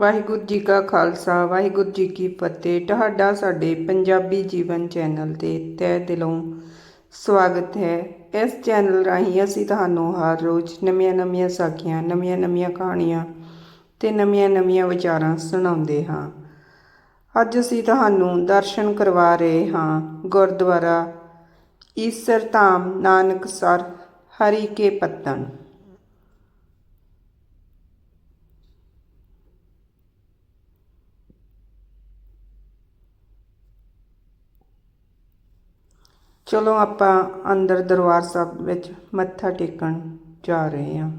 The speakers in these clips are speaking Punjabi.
ਵਾਹਿਗੁਰੂ ਜੀ ਕਾ ਖਾਲਸਾ, ਵਾਹਿਗੁਰੂ ਜੀ ਕੀ ਫਤਿਹ। ਤੁਹਾਡਾ ਸਾਡੇ ਪੰਜਾਬੀ ਜੀਵਨ ਚੈਨਲ ਤੇ ਤਹਿ ਦਿਲੋਂ ਸਵਾਗਤ ਹੈ। ਇਸ ਚੈਨਲ ਰਾਹੀਂ ਅਸੀਂ ਤੁਹਾਨੂੰ ਹਰ ਰੋਜ਼ ਨਵੀਆਂ-ਨਵੀਆਂ ਸਾਖੀਆਂ ਨਵੀਆਂ-ਨਵੀਆਂ ਕਹਾਣੀਆਂ ਤੇ ਨਵੀਆਂ-ਨਵੀਆਂ ਵਿਚਾਰਾਂ ਸੁਣਾਉਂਦੇ ਹਾਂ। ਅੱਜ ਅਸੀਂ ਤੁਹਾਨੂੰ ਦਰਸ਼ਨ ਕਰਵਾ ਰਹੇ ਹਾਂ। ਗੁਰਦੁਆਰਾ ਈਸਰ ਧਾਮ ਨਾਨਕਸਰ ਹਰੀ ਕੇ ਪੱਤਨ ਚਲੋ ਆਪਾਂ ਅੰਦਰ ਦਰਬਾਰ ਸਾਹਿਬ ਵਿੱਚ ਮੱਥਾ ਟੇਕਣ ਜਾ ਰਹੇ ਹਾਂ।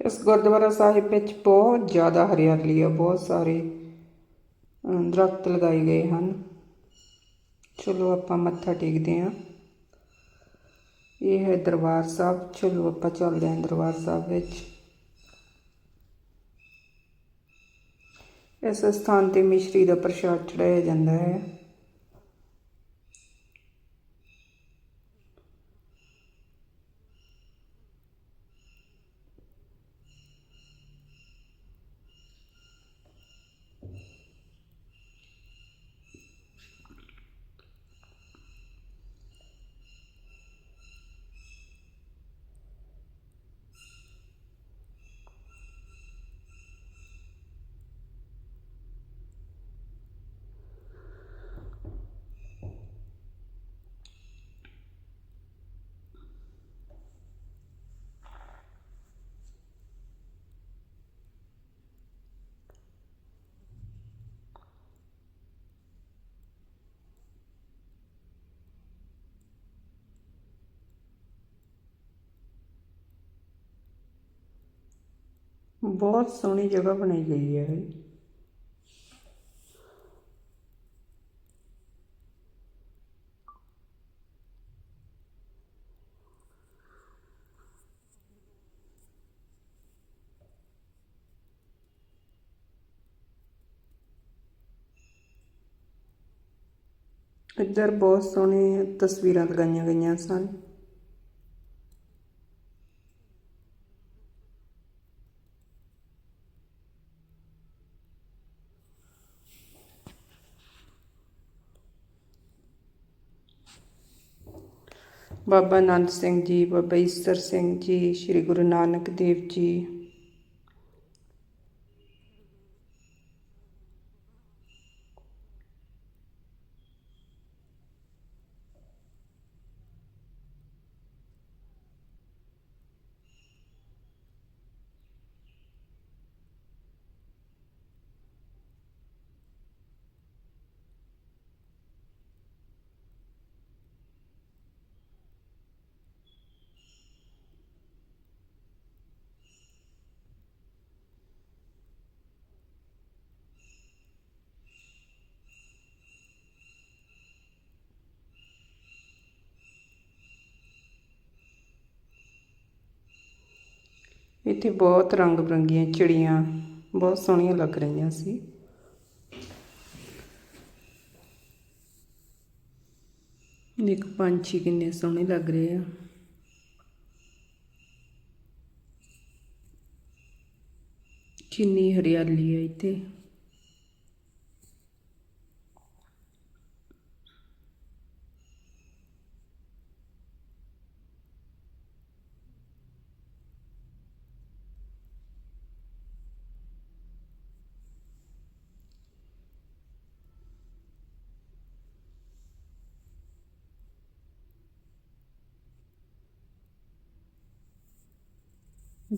ਇਸ ਗੁਰਦੁਆਰਾ ਸਾਹਿਬ ਵਿੱਚ ਬਹੁਤ ਜ਼ਿਆਦਾ ਹਰਿਆਲੀ ਆ ਬਹੁਤ ਸਾਰੇ ਅਮ, ਦਰਖਤ ਲਗਾਏ ਗਏ ਹਨ। ਚਲੋ ਆਪਾਂ ਮੱਥਾ ਟੇਕਦੇ ਹਾਂ। ਇਹ ਹੈ ਦਰਬਾਰ ਸਾਹਿਬ। ਚਲੋ ਆਪਾਂ ਚੱਲਦੇ ਹਾਂ ਦਰਬਾਰ ਸਾਹਿਬ ਵਿੱਚ। ਇਸ ਸਥਾਨ ਤੇ ਮਿਸ਼ਰੀ ਦਾ ਪ੍ਰਸ਼ਾਦ ਚੜਾਇਆ ਜਾਂਦਾ ਹੈ। ਬਹੁਤ ਸੋਹਣੀ ਜਗ੍ਹਾ ਬਣਾਈ ਗਈ ਹੈ ਇਹ ਇੱਧਰ ਬਹੁਤ ਸੋਹਣੇ ਤਸਵੀਰਾਂ ਲਗਾਈਆਂ ਗਈਆਂ ਸਨ ਬਾਬਾ ਆਨੰਦ ਸਿੰਘ ਜੀ ਬਾਬਾ ਈਸਰ ਸਿੰਘ ਜੀ ਸ੍ਰੀ ਗੁਰੂ ਨਾਨਕ ਦੇਵ ਜੀ। ਇੱਥੇ ਬਹੁਤ ਰੰਗ ਬਰੰਗੀਆਂ ਚਿੜੀਆਂ, ਬਹੁਤ ਸੋਹਣੀਆਂ ਲੱਗ ਰਹੀਆਂ ਸੀ। ਇੱਕ ਪੰਛੀ ਕਿੰਨੇ ਸੋਹਣੇ ਲੱਗ ਰਹੇ ਆ। ਕਿੰਨੀ ਹਰਿਆਲੀ ਹੈ ਇੱਥੇ।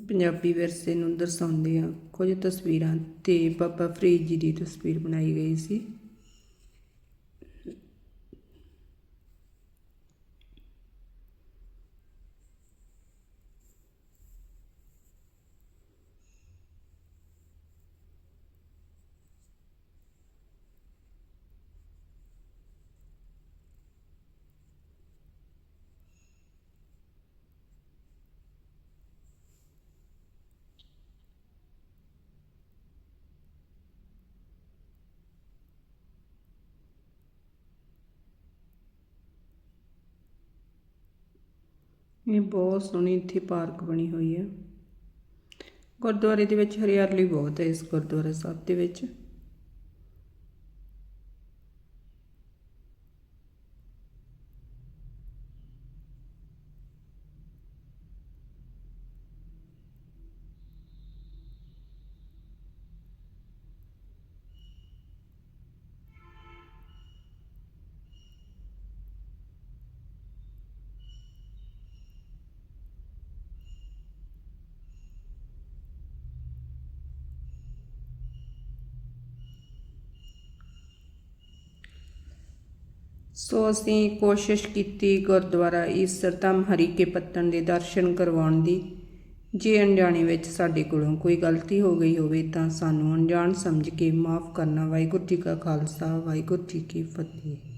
ਪੰਜਾਬੀ ਵਿਰਸੇ ਨੂੰ ਦਰਸਾਉਂਦੇ ਕੁਝ ਤਸਵੀਰਾਂ ਤੇ ਬਾਬਾ ਫਰੀਦ ਜੀ ਦੀ ਤਸਵੀਰ ਬਣਾਈ ਗਈ ਸੀ। ਇਹ ਬਹੁਤ ਸੋਹਣੀ ਇੱਥੇ ਪਾਰਕ ਬਣੀ ਹੋਈ ਹੈ। ਗੁਰਦੁਆਰੇ ਦੇ ਵਿੱਚ ਹਰਿਆਲੀ ਬਹੁਤ ਹੈ ਇਸ ਗੁਰਦੁਆਰਾ ਸਾਹਿਬ ਦੇ ਵਿੱਚ। ਸੋ ਅਸੀਂ ਕੋਸ਼ਿਸ਼ ਕੀਤੀ ਗੁਰਦੁਆਰਾ ਈਸਰ ਧੰਮ ਹਰੀਕੇ ਪੱਤਣ ਦੇ ਦਰਸ਼ਨ ਕਰਵਾਉਣ ਦੀ। ਜੇ ਅਣਜਾਣੇ ਵਿੱਚ ਸਾਡੇ ਕੋਲੋਂ ਕੋਈ ਗਲਤੀ ਹੋ ਗਈ ਹੋਵੇ ਤਾਂ ਸਾਨੂੰ ਅਣਜਾਣ ਸਮਝ ਕੇ ਮਾਫ ਕਰਨਾ। ਵਾਹਿਗੁਰੂ ਜੀ ਕਾ ਖਾਲਸਾ, ਵਾਹਿਗੁਰੂ ਜੀ ਕੀ ਫਤਿਹ।